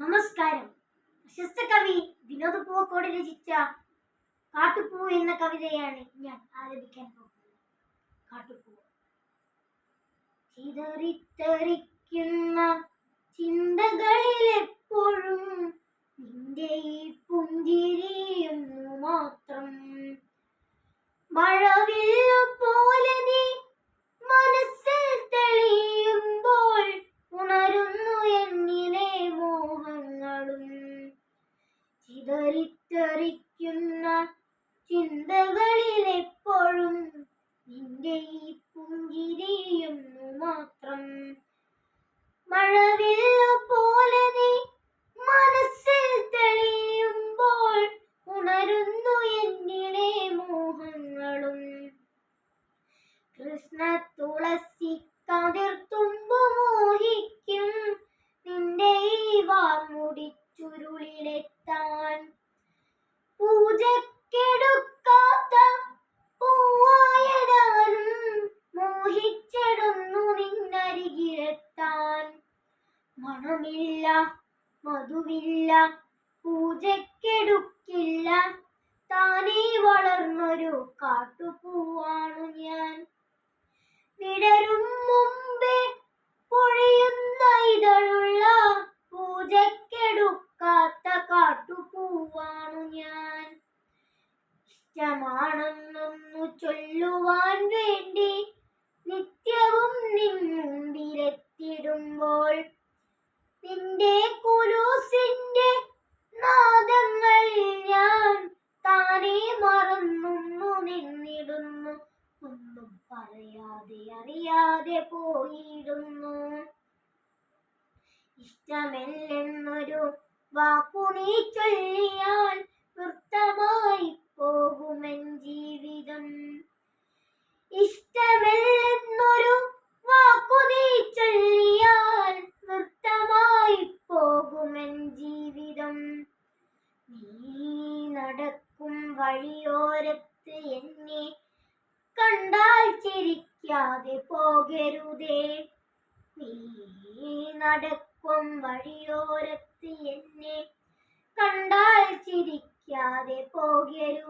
നമസ്കാരം. പ്രശസ്ത കവി വിനോദ് പൂവക്കോട് രചിച്ച കാട്ടുപൂ എന്ന കവിതയാണ് ഞാൻ ആലപിക്കാൻ പോകുന്നത്. കാട്ടുപൂ. ചിതറിത്തെറിക്കുന്ന ചിന്തകളിൽ എപ്പോഴും നിന്റെ ഈ ചിതറിത്തെറിക്കുന്ന ചിന്തകളിലെപ്പോഴും നിന്റെ ഈ പുഞ്ചിരിയൊന്നു മണമില്ല മധുവില്ല പൂജക്കെടുക്കില്ല താനേ വളർന്നൊരു കാട്ടുപൂവാണു ഞാൻ. വിടരും മുമ്പേ പൊഴിയുന്ന ഇതളുള്ള പൂജക്കെടുക്കാത്ത കാട്ടുപൂവാണു ഞാൻ. ഇഷ്ടമാണെന്നൊന്നു ചൊല്ലുവാൻ വേണ്ടി നിന്റെ കുലൂസിന്റെ നാദങ്ങളിൽ ഞാൻ താനെ മറന്നുന്നു നിന്നിടുന്നു. ഒന്നും പറയാതെ അറിയാതെ പോയിടുന്നു ഇഷ്ടമല്ലെന്നൊരു വാക്കു നീ ചൊല്ലിയാൽ നടക്കും വഴിയോരത്ത് എന്നെ കണ്ടാൽ ചിരിക്കാതെ പോകരുതേ. നീ നടക്കും വഴിയോരത്ത് എന്നെ കണ്ടാൽ ചിരിക്കാതെ പോകരുതേ.